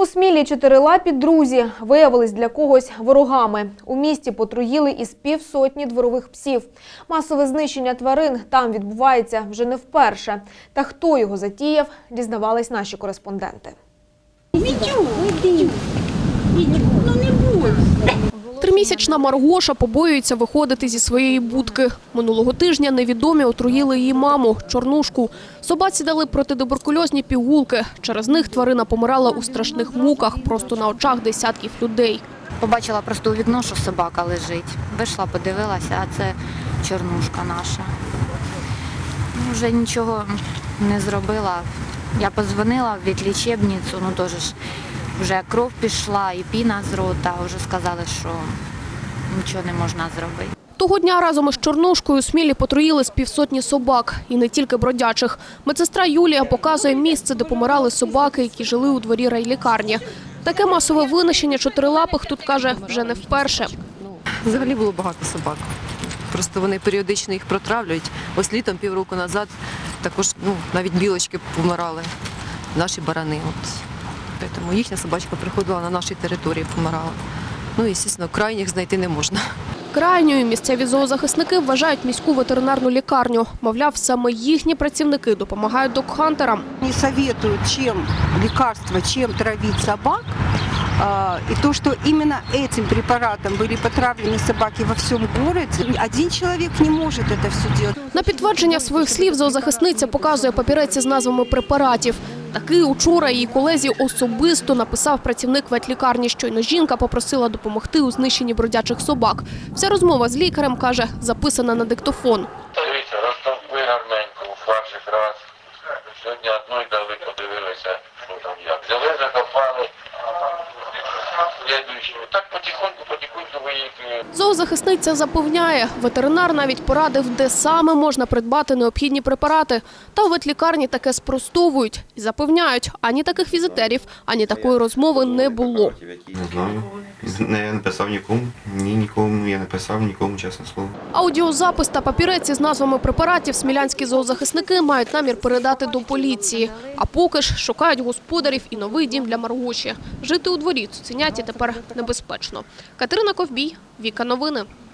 У Смілі чотирилапі друзі виявились для когось ворогами. У місті потруїли із півсотні дворових псів. Масове знищення тварин там відбувається вже не вперше. Та хто його затіяв, дізнавались наші кореспонденти. Тримісячна Маргоша побоюється виходити зі своєї будки. Минулого тижня невідомі отруїли її маму, чорнушку. Собаці дали протитуберкульозні пігулки. Через них тварина помирала у страшних муках просто на очах десятків людей. Побачила просто у вікно, що собака лежить. Вийшла, подивилася, а це чорнушка наша. Ну, Вже нічого не зробила. Я позвонила в ветлічебницю, ну теж вже кров пішла і піна з рота. Вже сказали, що нічого не можна зробити. Того дня разом із Чорнушкою Смілі потруїли з півсотні собак. І не тільки бродячих. Медсестра Юлія показує місце, де помирали собаки, які жили у дворі райлікарні. Таке масове винищення чотирилапих тут, каже, вже не вперше. Взагалі було багато собак. Просто вони періодично їх протравлюють. Ось літом півроку назад також ну, навіть білочки помирали, наші барани. От Тому їхня собачка приходила на нашій території, помирала. Ну і, звісно, крайніх знайти не можна. Крайньою місцеві зоозахисники вважають міську ветеринарну лікарню. Мовляв, саме їхні працівники допомагають докхантерам. не советуют, чем лекарства, чем травить собак. А, И то, что именно этим препаратом были потравлены собаки во всем городе, один человек не может это все делать. На підтвердження своїх слів зоозахисниця показує папірець з назвами препаратів. Такий учора її колезі особисто написав працівник ветлікарні. Щойно жінка попросила допомогти у знищенні бродячих собак. Вся розмова з лікарем, каже, записана на диктофон. Дивіться, розтовпли гарненько у фаршик раз. Сьогодні одної дали, подивилися, що там як. Взяли, закопали. Слідуючи. Так потихоньку, потихоньку виїхали. Зоозахисниця запевняє, ветеринар навіть порадив, де саме можна придбати необхідні препарати. Та у ветлікарні таке спростовують і запевняють, ані таких візитерів, ані такої розмови не було. Не знаю. Не я не писав нікому. Ні, нікому я не писав, нікому, чесне слово. Аудіозапис та папірець із назвами препаратів смілянські зоозахисники мають намір передати до поліції. А поки ж шукають господарів і новий дім для Маргоші. Жити у дворі цуценяті тепер небезпечно. Катерина Ковбій, Віка Новини.